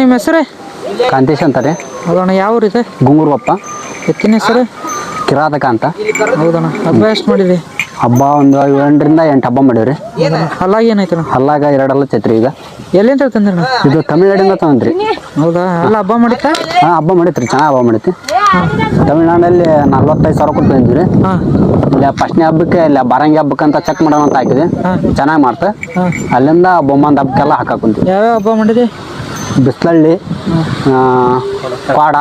ನಿಮ್ಮ ಹೆಸರು? ಕಾಂತೇಶ್ ಅಂತಾರೆ ಹೌದಣ್ಣ ಯಾವ ಊರಿದೆ ಗುಂಗುರ್ವಪ್ಪ. ಎತ್ತಿನ ಹೆಸರು? ಕಿರಾತಕ ಅಂತ. ಹೌದಣ್ಣ ಹಬ್ಬ ಎಷ್ಟು ಮಾಡಿರಿ? ಹಬ್ಬ ಒಂದು ಏಳರಿಂದ ಎಂಟು ಹಬ್ಬ ಮಾಡಿವ್ರಿ. ಹಲ್ಲಾಗ ಏನಾಯ್ತು ಹಲ್ಲಾಗ ಎರಡಲ್ಲ ಚತ್ರಿ ಈಗ. ಎಲ್ಲಿಂದ ತಂದ್ರಿ ಇದು ತಮಿಳ್ನಾಡಿಂದ ತಂದ್ರಿ ಹೌದಾ ಅಲ್ಲ ಹಬ್ಬ ಮಾಡಿತ್ತ? ಹಾಂ ಹಬ್ಬ ಮಾಡಿತ್ರಿ ಚೆನ್ನಾಗಿ ಹಬ್ಬ ಮಾಡೈತಿ ತಮಿಳ್ನಾಡಲ್ಲಿ ನಲ್ವತ್ತೈದು ಸಾವಿರ ಕೊಟ್ಟು ತಂದಿದ್ರಿ ರೀ ಇಲ್ಲ ಫಸ್ಟ್ನೇ ಹಬ್ಬಕ್ಕೆ ಇಲ್ಲ ಬಾರಂಗಿ ಹಬ್ಬಕ್ಕೆ ಅಂತ ಚೆಕ್ ಮಾಡೋಣ ಅಂತ ಹಾಕಿದೆ ಚೆನ್ನಾಗಿ ಮಾಡ್ತ. ಅಲ್ಲಿಂದ ಬೊಮ್ಮಂದ ಹಬ್ಬಕ್ಕೆಲ್ಲ ಹಾಕಾಕೊಂತೀವಿ ಯಾವ್ಯಾವ ಹಬ್ಬ ಮಾಡಿರಿ ಬಿಸ್ಲಳ್ಳಿ ಕ್ವಾಡ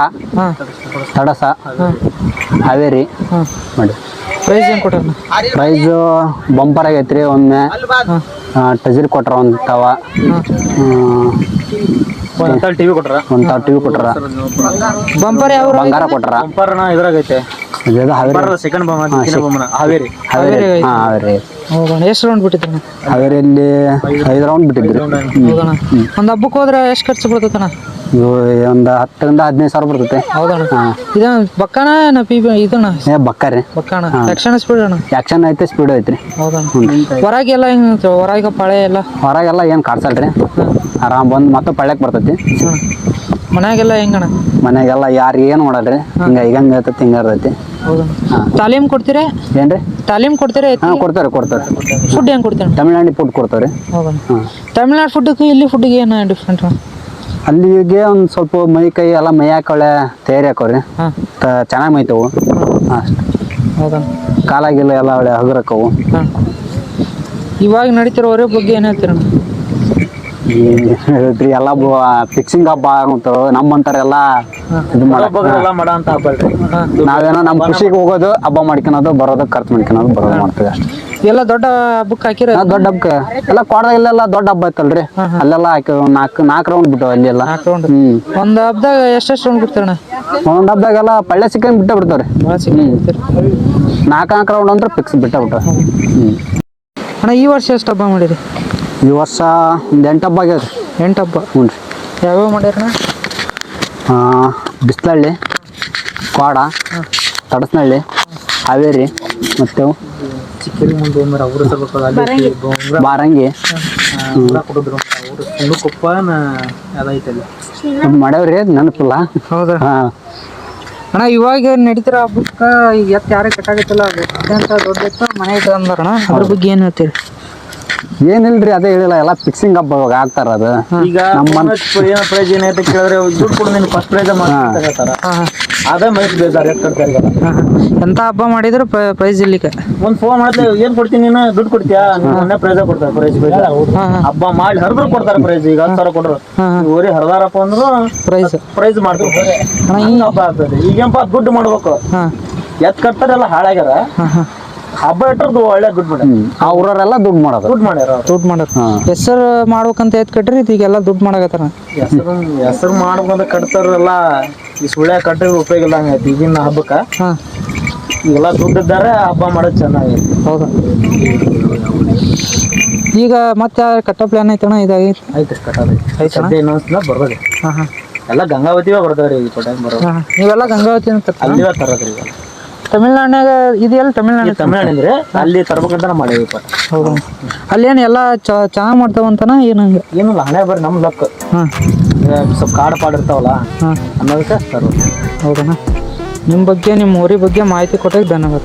ತಡಸ ಹಾವೇರಿ ಮಾಡಿ. ಪ್ರೈಸ್ ಏನು ಪ್ರೈಸು ಬಂಪರ್ ಆಗೈತ್ರಿ ಒಮ್ಮೆ ಟಜಿರ್ ಟಜರ್ ಕೊಟ್ರ ಒಂದು ತವ. ಟಿವಿ ಕೊಟ್ರ? ಒಂದು ತಾವ ಟಿವಿ ಕೊಟ್ರ. ಬಂಪರ್ ಯಾವ? ಬಂಗಾರ ಕೊಟ್ರ. ಬಂಪರ್ನ ಇದ್ರಾಗೈತೆ. ಇದ್ಯಾವ್ದು ಹಾವೇರಿ. ಸೆಕೆಂಡ್ ಬೊಮ್ಮ ಬೊಮ್ಮನ ಹಾವೇರಿ. ಹಾವೇರಿ. ಹಾಂ ಹಾವೇರಿ. ಹೌದಣ್ಣ ಎಷ್ಟು ರೌಂಡ್ ಬಿಟ್ಟಿದ್ದಣ್ಣ ಹಾವೇರಿಯಲ್ಲಿ ಐದು ರೌಂಡ್ ಬಿಟ್ಟಿದ್ರಿ. ಒಂದು ಹಬ್ಬಕ್ಕೆ ಹೋದ್ರೆ ಎಷ್ಟು ಖರ್ಚು ಬರ್ತೈತಣ್ಣ ಇವು ಒಂದು ಹತ್ತರಿಂದ ಹದಿನೈದು ಸಾವಿರ ಬರ್ತೈತೆ. ಹೌದಣ್ಣ ಹಾಂ. ಇದು ಬಕ್ಕಣ ನಾ ಪಿ ಇದಣ್ಣ ಏ ಬಕ್ಕಾರಿ ಬಕ್ಕಣ ತಕ್ಷಣ ಸ್ಪೀಡ್ ಅಣ್ಣ? ಆಕ್ಷನ್ ಐತೆ ಸ್ಪೀಡ್ ಐತ್ರಿ. ಹೌದಣ್ಣ ಹೊರಗೆಲ್ಲ ಹಿಂಗೆ ಹೊರಗೆ ಪಾಳೆ ಎಲ್ಲ? ಹೊರಗೆಲ್ಲ ಏನು ಕಾಡ್ಸಲ್ರಿ ಆರಾಮ್ ಬಂದು ಮತ್ತೆ ಪಳ್ಯಕ್ ಬರ್ತೈತಿ. ಮನೆಗೆಲ್ಲ ಮನ್ಯಾಗೆಲ್ಲ ಹೆಂಗಣ್ಣ? ಮನೆಗೆಲ್ಲ ಯಾರು ಏನು ಮಾಡಲ್ರಿ? ಹಿಂಗ ಈಗ ಹಂಗೆ ಇರ್ತೈತಿ ಹಿಂಗೆ ಇರ್ತೈತಿ. ತಾಲೀಮ್ ಕೊಡ್ತೀರಾ? ಏನ್ರಿ? ತಾಲೀಮ್ ಕೊಡ್ತೀರಾ ಹಾಂ ಕೊಡ್ತಾರೆ ಕೊಡ್ತಾರೆ. ಫುಡ್ ಹೆಂಗೆ ಕೊಡ್ತೀರ? ತಮಿಳ್ನಾಡಿ ಫುಡ್ ಕೊಡ್ತಾರೆ ತಮಿಳ್ನಾಡು ಫುಡ್ಗೆ ಇಲ್ಲಿ ಫುಡ್ಗೆ ಏನು ಡಿಫ್ರೆಂಟ್ ಅಲ್ಲಿಗೆ ಒಂದು ಸ್ವಲ್ಪ ಮೈ ಕೈ ಎಲ್ಲ ಮೈ ಹಾಕೊಳ್ಳೆ ತಯಾರಿ ಹಾಕೋರಿ ಚೆನ್ನಾಗಿ ಮೈತವು. ಅಷ್ಟು. ಕಾಲಾಗಿಲ್ಲ ಎಲ್ಲ ಒಳ್ಳೆ ಹಗುರಕ್ಕವು ಇವಾಗ ನಡೀತಿರೋ ಬಗ್ಗೆ ಏನು ಹೇಳ್ತೀರಣ್ಣ ಹೇಳ್ತ್ರಿ ಎಲ್ಲ ಫಿಕ್ಸಿಂಗ್ ಹಬ್ಬ ಆಗುತ್ತವ ನಮ್ಮಂತಾರೆಲ್ಲ ಇದು ಅಂತ ನಾವೇನೋ ನಮ್ಮ ಖುಷಿಗೆ ಹೋಗೋದು ಹಬ್ಬ ಮಾಡ್ಕೊಳೋದು ಬರೋದು ಖರ್ಚು ಮಾಡ್ಕೊಳೋದು ಬರೋದು ಮಾಡ್ತೀವಿ ಅಷ್ಟೇ. ಎಲ್ಲ ದೊಡ್ಡ ಹಬ್ಬಕ್ಕೆ ಹಾಕಿರೋ ದೊಡ್ಡ ಹಬ್ಬಕ್ಕೆ. ಎಲ್ಲ ಕೊಡದಾಗೆಲ್ಲ ಇಲ್ಲೆಲ್ಲ ದೊಡ್ಡ ಹಬ್ಬ ಐತಲ್ರಿ. ಅಲ್ಲೆಲ್ಲ ಹಾಕಿ ನಾಲ್ಕು ನಾಲ್ಕು ರೌಂಡ್ ಬಿಟ್ಟು ಅಲ್ಲಿ ಎಲ್ಲ. ಹ್ಮ್. ಒಂದು ಹಬ್ದಾಗ ಎಷ್ಟೆಷ್ಟು ರೌಂಡ್ ಬಿಡ್ತಾರೆ ಒಂದ್ ಹಬ್ಬದಾಗೆಲ್ಲ ಪಳ್ಳೆ ಸಿಕ್ಕಂಗೆ ಬಿಟ್ಟ ಬಿಡ್ತಾವ್ರಿ. ನಾಲ್ಕು ನಾಲ್ಕು ರೌಂಡ್ ಅಂದ್ರೆ ಫಿಕ್ಸ್ ಬಿಟ್ಟ ಬಿಟ್ಟ ಹ್ಮ್. ಅಣ್ಣ ಈ ವರ್ಷ ಎಷ್ಟು ಹಬ್ಬ ಮಾಡಿರಿ? ಈ ವರ್ಷ ಒಂದು ಎಂಟು ಹಬ್ಬ ಆಗ್ಯದ ಎಂಟು ಹಬ್ಬ? ಹ್ಞೂ ರೀ. ಯಾವ್ಯಾವ ಮಾಡ್ಯಾರಣ ಬಿಸ್ಲಳ್ಳಿ ಕ್ವಾಡ ತಡಸ್ನಳ್ಳಿ ಹಾವೇರಿ ಮತ್ತು ಬಾರಂಗಿ. ಮಾಡ್ಯಾವ್ರಿ ನೆನಪಿಲ್ಲ. ಹೌದಾ? ಹಾಂ. ಅಣ್ಣ ಇವಾಗ ನಡೀತಿರೋ ಹಬ್ಬಕ್ಕೆ ಈಗ ಎತ್ತು ಯಾರೇ ಕಟ್ಟಾಗತ್ತಲ್ಲ ಅದು. ಅತ್ಯಂತ ದೊಡ್ಡ ಮನೆ ಇಟ್ಟು ಅಂದಾರಣ ಅದ್ರ ಬಗ್ಗೆ ಏನು ಹೇಳ್ತೀರಿ? ಏನಿಲ್ರಿ ಅದೇ ಹೇಳಿಲ್ಲ ಎಲ್ಲ ಫಿಕ್ಸಿಂಗ್ ಅಪ್ ಇವಾಗ ಆಗ್ತಾರ ಅದು. ಈಗ ಏನೋ ಪ್ರೈಸ್ ಏನೈತೆ ಕೇಳಿದ್ರೆ ದುಡ್ಡು ಕೊಡು ನೀನು ಫಸ್ಟ್ ಪ್ರೈಸ್ ಹಾಂ. ಅದೇ ಮೈಕ್ ಬೇಜಾರು ಎಷ್ಟು ಕಟ್ತಾರೆ ಹಾಂ ಎಂಥ ಹಬ್ಬ ಮಾಡಿದ್ರು ಪ್ರೈಸ್ ಇಲ್ಲಿಕ್ಕೆ ಒಂದ್ ಫೋನ್ ಮಾಡ್ತೀವಿ ಏನು ಕೊಡ್ತೀನಿ ನೀನು? ದುಡ್ಡು ಕೊಡ್ತೀಯಾ? ನೀನು ಮೊನ್ನೆ ಪ್ರೈಸ್ ಕೊಡ್ತಾರೆ ಪ್ರೈಸ್ ಹಾಂ ಹಬ್ಬ ಮಾಡಿ ಹರಿದ್ರು ಕೊಡ್ತಾರೆ ಪ್ರೈಸ್ ಈಗ ಹತ್ತು ಸಾವಿರ ಹಾಂ ಊರಿ ಹರಿದಾರಪ್ಪ ಅಂದ್ರು ಪ್ರೈಸ್ ಪ್ರೈಸ್ ಮಾಡ್ತಾರೆ ಹಿಂಗ್ ಹಬ್ಬ ಆಗ್ತದೆ. ಈಗೇನಪ್ಪ ದುಡ್ಡು ಮಾಡ್ಬೇಕು. ಎತ್ ಕಟ್ತಾರೆಲ್ಲ ಹಾಳಾಗ್ಯಾರ. ಹಬ್ಬ ಇಟ್ಟರ್ದು ಒಳ್ಳೆ ದುಡ್ಡು ಮಾಡ್ಯಾರ ಆ ಊರವರೆಲ್ಲ ದುಡ್ಡು ಮಾಡೋದು. ದುಡ್ಡು ಮಾಡ್ಯಾರ. ದುಡ್ಡು ಮಾಡೋದು. ಹಾಂ. ಹೆಸರು ಮಾಡ್ಬೇಕಂತ ಎತ್ ಕಟ್ರಿ ಈಗೆಲ್ಲ ದುಡ್ಡು ಮಾಡಕತ್ತಾರ. ಹೆಸರು ಹೆಸರು ಮಾಡ್ಬೇಕಂತ ಕಟ್ತಾರಲ್ಲ ಈ ಸುಳ್ಯ ಕಟ್ಟಿದ್ರೆ ಉಪಯೋಗ ಇಲ್ಲ ಹಂಗೈತಿ ಈಗಿನ ಹಬ್ಬಕ್ಕ ಈಗೆಲ್ಲ ದುಡ್ಡು ಇದ್ದಾರೆ ಹಬ್ಬ ಮಾಡೋದು ಚೆನ್ನಾಗೈತಿ. ಹೌದಾ. ಈಗ ಮತ್ತೆ ಕಟ್ಟೋ ಪ್ಲಾನ್ ಐತಣ್ಣ ಇದಾಗಿ ಐತೆ? ಸದ್ಯ ಇನ್ನೊಂದ್ಸಲ ಬರ್ಬೋದು ಹಾಂ ಹಾಂ. ಎಲ್ಲ ಗಂಗಾವತಿ ಬರ್ತಾವ್ರಿ ಈ ಕೊಟ್ಟಾಗ ಬರೋದು. ಹಾಂ ನೀವೆಲ್ಲ ಗಂಗಾವತಿ ಅಂತ ಅಲ್ಲಿವೇ ತರೋದ್ರಿ ಈಗ. ತಮಿಳ್ನಾಡ್ನಾಗ ಇದೆಯಲ್ಲ ತಮಿಳ್ನಾಡು ತಮಿಳ್ನಾಡು ಅಂದ್ರೆ ಅಲ್ಲಿ ತರ್ಬೇಕಂತ ಮಾಡೇವಿಪ್ಪ ಹೌದಾ? ಅಲ್ಲೇನು ಎಲ್ಲ ಚೆನ್ನಾಗಿ ಮಾಡ್ತಾವಂತನ ಏನು ಏನಿಲ್ಲ ಹಣೆ ಬರ್ರಿ ನಮ್ಮ ಲಕ್. ಹಾಂ. ಸ್ವಲ್ಪ ಕಾಡು ಪಾಡಿರ್ತಾವಲ್ಲ ಅನ್ನೋದಕ್ಕೆ ತರೋದು ಹೌದಣ್ಣ ನಿಮ್ಮ ಬಗ್ಗೆ ನಿಮ್ಮ ಊರಿ ಬಗ್ಗೆ ಮಾಹಿತಿ ಕೊಟ್ಟಾಗ ಧನ್ಯವಾದ.